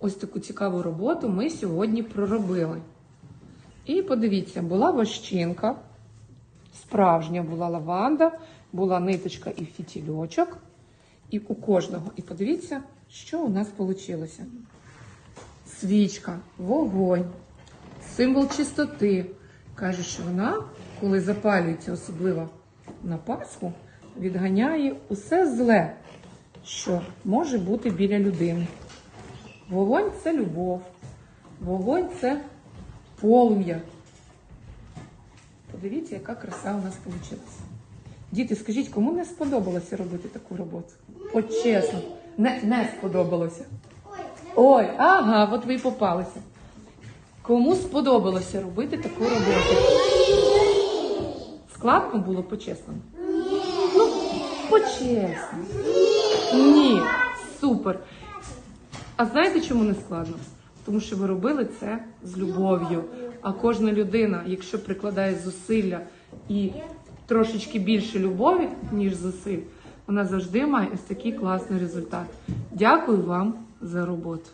ось таку цікаву роботу ми сьогодні проробили. І подивіться, була вощинка, справжня була лаванда, була ниточка і фітільочок. І у кожного. І подивіться, що у нас вийшло. Свічка, вогонь, символ чистоти. Каже, що вона, коли запалюється, особливо на Пасху, відганяє усе зле, що може бути біля людини. Вогонь це любов, вогонь це полум'я. Подивіться, яка краса у нас вийшла. Діти, скажіть, кому не сподобалося робити таку роботу? От чесно, не, не сподобалося. Ой, ага, от ви і попалися. Кому сподобалося робити таку роботу? Складно було по-чесному? Ну, по-чесному. Ні, супер. А знаєте, чому не складно? Тому що ви робили це з любов'ю. А кожна людина, якщо прикладає зусилля і трошечки більше любові, ніж зусиль, вона завжди має ось такий класний результат. Дякую вам за роботу.